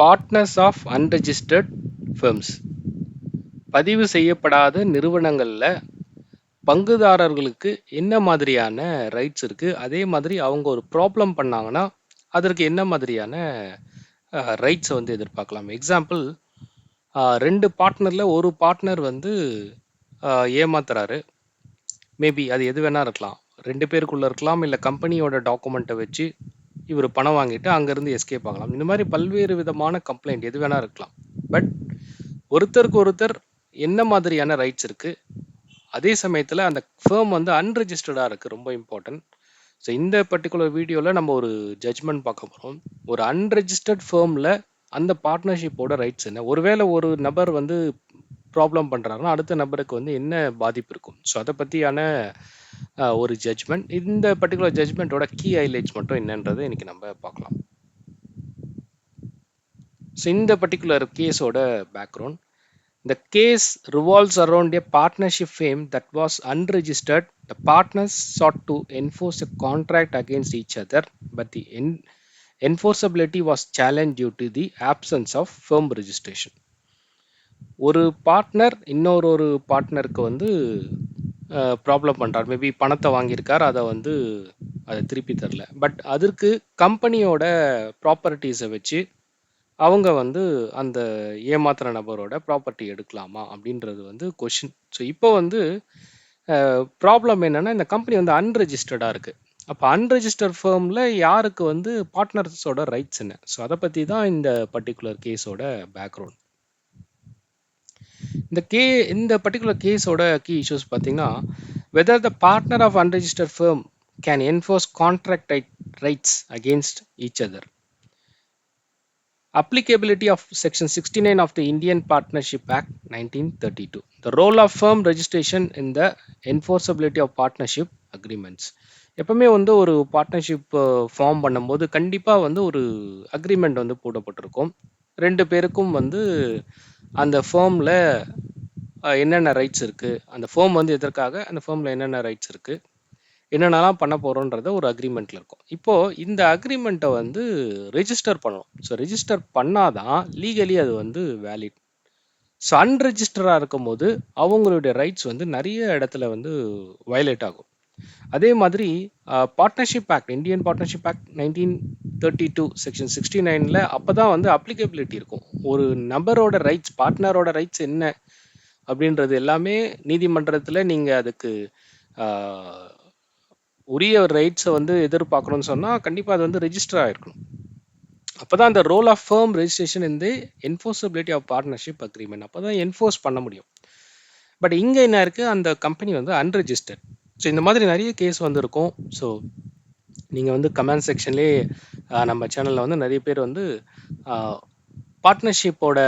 Partners of unregistered firms பதிவு செய்யப்படாத நிறுவனங்களில் பங்குதாரர்களுக்கு என்ன மாதிரியான ரைட்ஸ் இருக்குது அதே மாதிரி அவங்க ஒரு ப்ராப்ளம் பண்ணாங்கன்னா அதற்கு என்ன மாதிரியான ரைட்ஸை வந்து எதிர்பார்க்கலாம். எக்ஸாம்பிள் ரெண்டு பார்ட்னரில் ஒரு பார்ட்னர் வந்து ஏமாத்துறாரு. மேபி அது எது வேணால் இருக்கலாம். ரெண்டு பேருக்குள்ளே இருக்கலாம் இல்லை கம்பெனியோட டாக்குமெண்ட்டை வச்சு இவர் பணம் வாங்கிட்டு அங்கேருந்து எஸ்கேப் ஆகலாம். இந்த மாதிரி பல்வேறு விதமான கம்ப்ளைண்ட் எது வேணால் இருக்கலாம். பட் ஒருத்தருக்கு ஒருத்தர் என்ன மாதிரியான ரைட்ஸ் இருக்குது அதே சமயத்தில் அந்த ஃபேம் வந்து அன்ரெஜிஸ்டர்டாக இருக்குது ரொம்ப இம்பார்ட்டன்ட் ஸோ இந்த பர்டிகுலர் வீடியோவில் நம்ம ஒரு ஜட்ஜ்மெண்ட் பார்க்க போகிறோம் ஒரு அன்ரெஜிஸ்டர்ட் ஃபேமில் அந்த பார்ட்னர்ஷிப்போட ரைட்ஸ் என்ன? ஒருவேளை ஒரு நபர் வந்து ப்ராப்ளம் பண்ணுறாருன்னா அடுத்த நபருக்கு வந்து என்ன பாதிப்பு இருக்கும் ஸோ அதை பற்றியான ஒரு ஜட்ஜ்மெண்ட் இந்த பர்டிகுலர் ஜட்ஜ்மெண்ட்டோட கீ ஹைலைட்ஸ் மட்டும் என்னன்றதை இன்னைக்கு நம்ம பார்க்கலாம் ஸோ இந்த பர்டிகுலர் கேஸோட background The case revolves around a partnership firm that was unregistered. The partners sought to enforce a contract against each other, but the en- enforceability was challenged due to the absence of firm registration. ஒரு partner இன்னொரு ஒரு பார்ட்னருக்கு வந்து problem பண்ணுறார் maybe பணத்தை வாங்கியிருக்கார் அதை வந்து அதை திருப்பி தரல. பட் அதற்கு கம்பெனியோட ப்ராப்பர்ட்டிஸை வச்சு அவங்க வந்து அந்த ஏமாத்துற நபரோட ப்ராப்பர்ட்டி எடுக்கலாமா அப்படின்றது வந்து கொஷின் ஸோ இப்போ வந்து ப்ராப்ளம் என்னன்னா இந்த கம்பெனி வந்து அன்ரெஜிஸ்டர்டாக இருக்குது அப்போ அன்ரெஜிஸ்டர் ஃபேமில் யாருக்கு வந்து பார்ட்னர்ஸோட ரைட்ஸ் என்ன? ஸோ அதை பற்றி தான் இந்த பர்டிகுலர் கேஸோட பேக்ரவுண்ட் இந்த கே இந்த பர்டிகுலர் கேஸோட கீ இஷ்யூஸ் பார்த்தீங்கன்னா whether the partner of unregister firm can enforce contract rights against each other Applicability of Section 69 of the Indian Partnership Act 1932. The role of firm registration in the enforceability of partnership agreements. எப்பவுமே வந்து ஒரு partnership form பண்ணும்போது கண்டிப்பாக வந்து ஒரு agreement வந்து போடப்பட்டிருக்கும் ரெண்டு பேருக்கும் வந்து அந்த ஃபேமில் என்னென்ன ரைட்ஸ் இருக்குது அந்த ஃபேம் வந்து எதற்காக? அந்த ஃபேமில் என்னென்ன ரைட்ஸ் இருக்குது என்னென்னலாம் பண்ண போகிறோன்றத ஒரு அக்ரிமெண்ட்டில் இருக்கும். இப்போது இந்த அக்ரிமெண்ட்டை வந்து ரெஜிஸ்டர் பண்ணணும். ஸோ ரெஜிஸ்டர் பண்ணாதான் லீகலி அது வந்து வேலிட் ஸோ அன்ரெஜிஸ்டராக இருக்கும்போது அவங்களுடைய ரைட்ஸ் வந்து நிறைய இடத்துல வந்து வயலேட் ஆகும். அதே மாதிரி partnership act Indian partnership act nineteen thirty two section sixty நைனில் அப்போ தான் வந்து அப்ளிகபிலிட்டி இருக்கும். ஒரு நபரோட ரைட்ஸ் பார்ட்னரோட ரைட்ஸ் என்ன அப்படின்றது எல்லாமே நீதிமன்றத்தில் நீங்கள் அதுக்கு உரிய ரைட்ஸை வந்து எதிர்பார்க்கணும்னு சொன்னால் கண்டிப்பாக அது வந்து ரெஜிஸ்டர் ஆகிருக்கணும் அப்போ தான் அந்த ரோல் ஆஃப் ஃபேர்ம் ரெஜிஸ்ட்ரேஷன் இந்த என்ஃபோர்சபிலிட்டி ஆஃப் பார்ட்னர்ஷிப் அக்ரிமெண்ட் அப்போ தான் என்ஃபோர்ஸ் பண்ண முடியும். பட் இங்கே என்ன இருக்குது அந்த கம்பெனி வந்து அன்ரெஜிஸ்டர்ட் ஸோ இந்த மாதிரி நிறைய கேஸ் வந்திருக்கும். ஸோ நீங்கள் வந்து கமெண்ட் செக்ஷன்லேயே நம்ம சேனலில் வந்து நிறைய பேர் வந்து பார்ட்னர்ஷிப்போட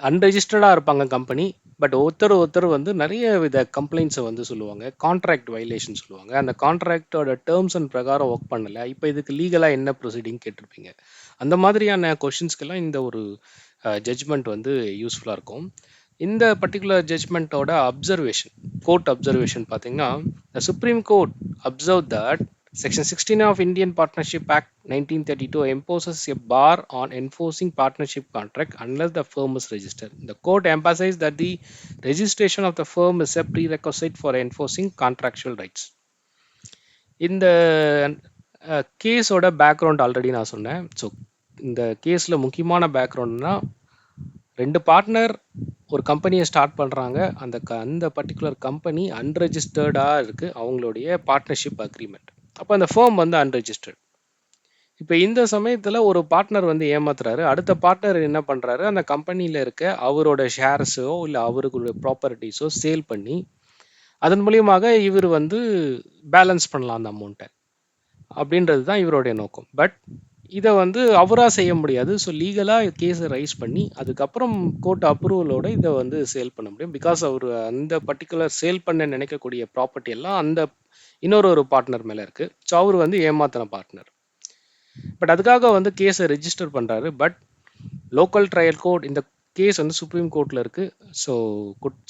அன்ரெஜிஸ்டர்டாக இருப்பாங்க கம்பெனி பட் ஒருத்தர் ஒருத்தர் வந்து நிறைய வித கம்ப்ளைண்ட்ஸை வந்து சொல்லுவாங்க. கான்ட்ராக்ட் வைலேஷன் சொல்லுவாங்க. அந்த கான்ட்ராக்டோட டேர்ம்ஸ் அண்ட் பிரகாரம் ஒர்க் பண்ணலை. இப்போ இதுக்கு லீகலாக என்ன ப்ரொசீடிங் கேட்டிருப்பீங்க? அந்த மாதிரியான கொஷின்ஸ்க்கெல்லாம் இந்த ஒரு ஜட்ஜ்மெண்ட் வந்து யூஸ்ஃபுல்லாக இருக்கும். இந்த பர்டிகுலர் ஜட்ஜ்மெண்ட்டோட அப்சர்வேஷன் கோர்ட் அப்சர்வேஷன் பார்த்தீங்கன்னா the supreme court observe that Section sixteen of Indian partnership act nineteen thirty two imposes a bar on enforcing partnership contract unless the firm is registered. The court emphasized that the registration of the firm is a prerequisite for enforcing contractual rights. இந்த கேஸோட background already நான் சொன்னேன் so இந்த கேஸில் முக்கியமான பேக்ரவுண்ட்னா ரெண்டு partner ஒரு கம்பெனியை ஸ்டார்ட் பண்ணுறாங்க அந்த க அந்த பர்டிகுலர் கம்பெனி அன்ரெஜிஸ்டர்டாக இருக்குது அவங்களுடைய பார்ட்னர்ஷிப் அக்ரிமெண்ட் அப்போ அந்த ஃபேம் வந்து அன்ரெஜிஸ்டர்ட் இப்போ இந்த சமயத்தில் ஒரு பார்ட்னர் வந்து ஏமாத்துறாரு. அடுத்த பார்ட்னர் என்ன பண்ணுறாரு அந்த கம்பெனியில் இருக்க அவரோட ஷேர்ஸோ இல்லை அவருக்குடைய ப்ராப்பர்ட்டிஸோ சேல் பண்ணி அதன் மூலியமாக இவர் வந்து பேலன்ஸ் பண்ணலாம் அந்த அமௌண்ட்டை அப்படின்றது தான் இவருடைய நோக்கம். பட் இதை வந்து அவராக செய்ய முடியாது. ஸோ லீகலாக கேஸை ரைஸ் பண்ணி அதுக்கப்புறம் கோர்ட் அப்ரூவலோட இதை வந்து சேல் பண்ண முடியும். பிகாஸ் அவர் அந்த பர்டிகுலர் சேல் பண்ண நினைக்கக்கூடிய ப்ராப்பர்ட்டி எல்லாம் அந்த இன்னொரு ஒரு பார்ட்னர் மேலே இருக்குது ஸோ அவர் வந்து ஏமாத்தின பார்ட்னர் பட் அதுக்காக வந்து கேஸை ரெஜிஸ்டர் பண்ணுறாரு பட் லோக்கல் ட்ரையல் கோர்ட் இந்த கேஸ் வந்து சுப்ரீம் கோர்ட்டில் இருக்குது ஸோ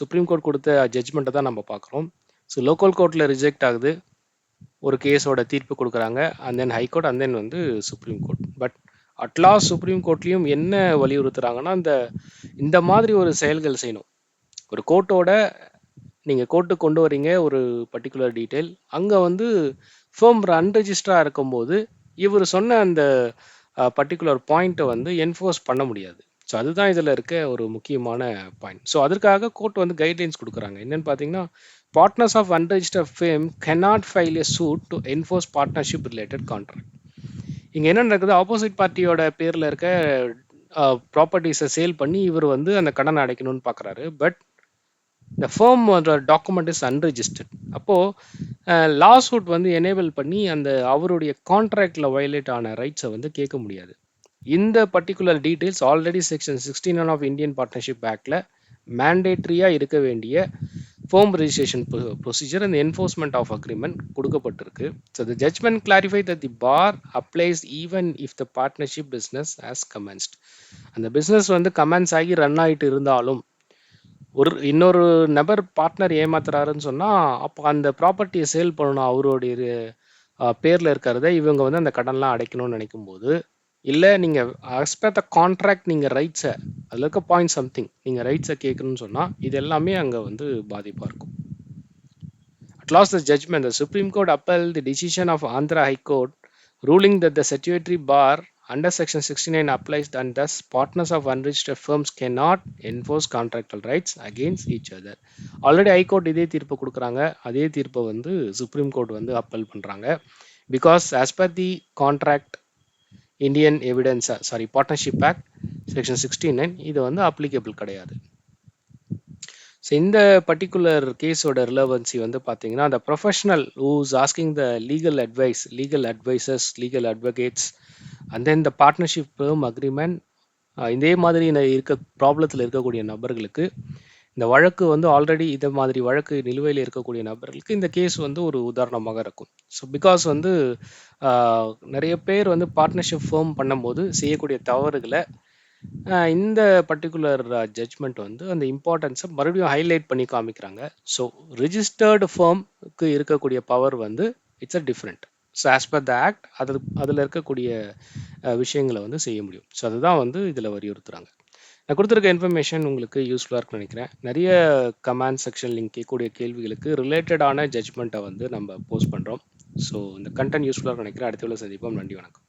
சுப்ரீம் கோர்ட் கொடுத்த ஜட்ஜ்மெண்ட்டை தான் நம்ம பார்க்குறோம். ஸோ லோக்கல் கோர்ட்டில் ரிஜெக்ட் ஆகுது. ஒரு கேஸோட தீர்ப்பு கொடுக்குறாங்க. And then high court and then வந்து supreme court but at last supreme கோர்ட்லேயும் என்ன வலியுறுத்துறாங்கன்னா இந்த இந்த மாதிரி ஒரு செயல்கள் செய்யணும். ஒரு கோர்ட்டோட நீங்கள் கோர்ட்டு கொண்டு வரீங்க ஒரு பர்டிகுலர் டீட்டெயில் அங்கே வந்து ஃபேம் அன்ரெஜிஸ்டராக இருக்கும்போது இவர் சொன்ன அந்த பர்டிகுலர் பாயிண்ட்டை வந்து என்ஃபோர்ஸ் பண்ண முடியாது. ஸோ அதுதான் இதில் இருக்க ஒரு முக்கியமான பாயிண்ட் ஸோ அதற்காக கோர்ட் வந்து கைட்லைன்ஸ் கொடுக்குறாங்க. என்னென்னு பார்த்தீங்கன்னா partners of unregister firm cannot file a suit to enforce partnership related contract இங்கே என்ன நடக்குது ஆப்போசிட் பார்ட்டியோட பேரில் இருக்க ப்ராப்பர்ட்டிஸை சேல் பண்ணி இவர் வந்து அந்த கடனை அடைக்கணும்னு பார்க்குறாரு பட் இந்த ஃபேம் டாக்குமெண்ட் இஸ் அன்ரிஜிஸ்டர்ட் அப்போது லா சூட் வந்து எனேபிள் பண்ணி அந்த அவருடைய கான்ட்ராக்டில் வயலேட் ஆன ரைட்ஸை வந்து கேட்க முடியாது. இந்த particular details already section sixteen one of Indian partnership ஆக்டில் மேண்டேட்ரியாக இருக்க வேண்டிய form registration procedure and enforcement of agreement கொடுக்கப்பட்டிருக்கு. So the judgment clarify that the bar applies even if the partnership business has commenced அந்த business வந்து கமென்ஸ் ஆகி run ஆகிட்டு இருந்தாலும் ஒரு இன்னொரு நபர் பார்ட்னர் ஏமாத்துறாருன்னு சொன்னால் அப்போ அந்த ப்ராப்பர்ட்டியை சேல் பண்ணணும் அவருடைய பேரில் இருக்கிறத இவங்க வந்து அந்த கடன்லாம் அடைக்கணும்னு நினைக்கும் போது இல்லை நீங்கள் as த கான்ட்ராக்ட் நீங்கள் ரைட்ஸை அதில் இருக்க பாயிண்ட் சம்திங் நீங்கள் ரைட்ஸை கேட்கணும்னு சொன்னால் இது எல்லாமே அங்கே வந்து பாதிப்பாக இருக்கும். At the judgement judgment, supreme Court upheld the the of Andhra Andhra High ruling ruling the the bar under Section 69 applies and thus partners of unregistered firms cannot enforce contractual rights against each other. Already high court இதே தீர்ப்பு கொடுக்குறாங்க. அதே தீர்ப்பை வந்து supreme court வந்து appeal பண்ணுறாங்க because as per the contract Indian evidence sorry partnership act section sixty nine இது வந்து அப்ளிகபிள் கிடையாது. ஸோ இந்த பர்டிகுலர் கேஸோட ரிலவன்சி வந்து பார்த்தீங்கன்னா அந்த professional who's asking the legal advice legal advisers legal advocates and then the partnership firm agreement இதே மாதிரி இந்த இருக்க ப்ராப்ளத்தில் இருக்கக்கூடிய நபர்களுக்கு இந்த வழக்கு வந்து ஆல்ரெடி இதை மாதிரி வழக்கு நிலுவையில் இருக்கக்கூடிய நபர்களுக்கு இந்த கேஸ் வந்து ஒரு உதாரணமாக இருக்கும். ஸோ பிகாஸ் வந்து uh, நிறைய பேர் வந்து பார்ட்னர்ஷிப் ஃபேம் பண்ணும்போது செய்யக்கூடிய தவறுகளை uh, இந்த பர்டிகுலர் ஜட்ஜ்மெண்ட் uh, வந்து அந்த இம்பார்ட்டன்ஸை மறுபடியும் ஹைலைட் பண்ணி காமிக்கிறாங்க. ஸோ ரிஜிஸ்டர்டு ஃபேம்க்கு இருக்கக்கூடிய பவர் வந்து it's a different so as per the act அது அதில் இருக்கக்கூடிய விஷயங்களை வந்து செய்ய முடியும். ஸோ அதுதான் வந்து இதில் வலியுறுத்துறாங்க. நான் கொடுத்துருக்க இன்ஃபர்மேஷன் உங்களுக்கு யூஸ்ஃபுல்லாக இருக்குன்னு நினைக்கிறேன். நிறைய கமெண்ட் செக்ஷன் லிங்க் கேட்கக்கூடிய கேள்விகளுக்கு ரிலேட்டடான ஜட்ஜ்மெண்ட்டை வந்து நம்ம போஸ்ட் பண்ணுறோம் ஸோ இந்த கண்டென்ட் யூஸ்ஃபுல்லாக நினைக்கிறேன். அடுத்த சந்திப்போம். நன்றி வணக்கம்.